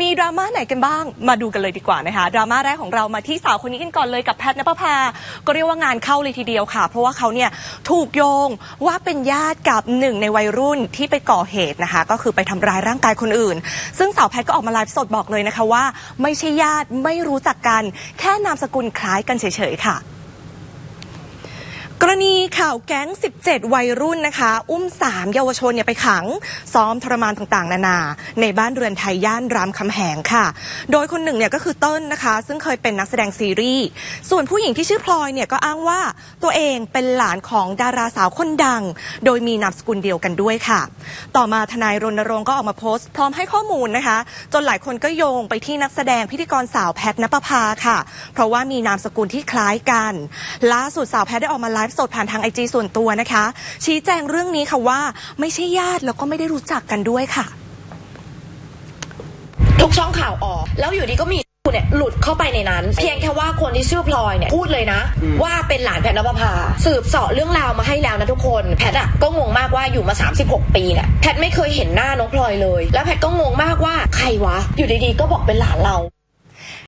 มีดราม่าไหนกันบ้าง มาดูกันเลยดีกว่านะคะ ดราม่าแรกของเรามาที่สาวคนนี้กันก่อนเลยกับแพทนภพา ก็เรียกว่างานเข้าเลยทีเดียวค่ะ เพราะว่าเขาเนี่ยถูกโยงว่าเป็นญาติกับหนึ่งในวัยรุ่นที่ไปก่อเหตุนะคะ ก็คือไปทำร้ายร่างกายคนอื่น ซึ่งสาวแพทก็ออกมาไลฟ์สดบอกเลยนะคะว่า ไม่ใช่ญาติไม่รู้จักกัน แค่นามสกุลคล้ายกันเฉยๆค่ะ รณีข่าวแก๊ง 17 วัยรุ่นนะคะ อุ้ม 3 เยาวชนเนี่ยไปขัง ซ้อมทรมานต่างๆ นานา ในบ้านเรือนไทยย่านรามคำแหงค่ะ โดยคนหนึ่งเนี่ยก็คือเติ้ลนะคะ ซึ่งเคยเป็นนักแสดงซีรีส์ ส่วนผู้หญิงที่ชื่อพลอยเนี่ยก็อ้างว่าตัวเองเป็นหลานของดาราสาวคนดัง โดยมีนามสกุลเดียวกันด้วยค่ะ ต่อมาทนายรณรงค์ก็ออกมาโพสต์ พร้อมให้ข้อมูลนะคะ จนหลายคนก็โยงไปที่นักแสดงพิธีกรสาวแพทนปภาค่ะ เพราะว่ามีนามสกุลที่คล้ายกัน ล่าสุดสาวแพทได้ออกมาไลฟ์สดผ่านทางไอจีส่วนตัวนะคะ ชี้แจงเรื่องนี้ค่ะว่าไม่ใช่ญาติแล้วก็ไม่ได้รู้จักกันด้วยค่ะ ทุกช่องข่าวออก แล้วอยู่ดีก็มีเนี่ยหลุดเข้าไปในนั้น เพียงแค่ว่าคนที่ชื่อพลอยเนี่ยพูดเลยนะ ว่าเป็นหลานแพทย์นภพาสืบเสาะเรื่องราวมาให้แล้วนะทุกคน แพทย์อะก็งงมากว่าอยู่มา 36 ปีเนี่ยแพทย์ไม่เคยเห็นหน้าน้องพลอยเลย แล้วแพทย์ก็งงมากว่าใครวะ อยู่ดีๆก็บอกเป็นหลานเรา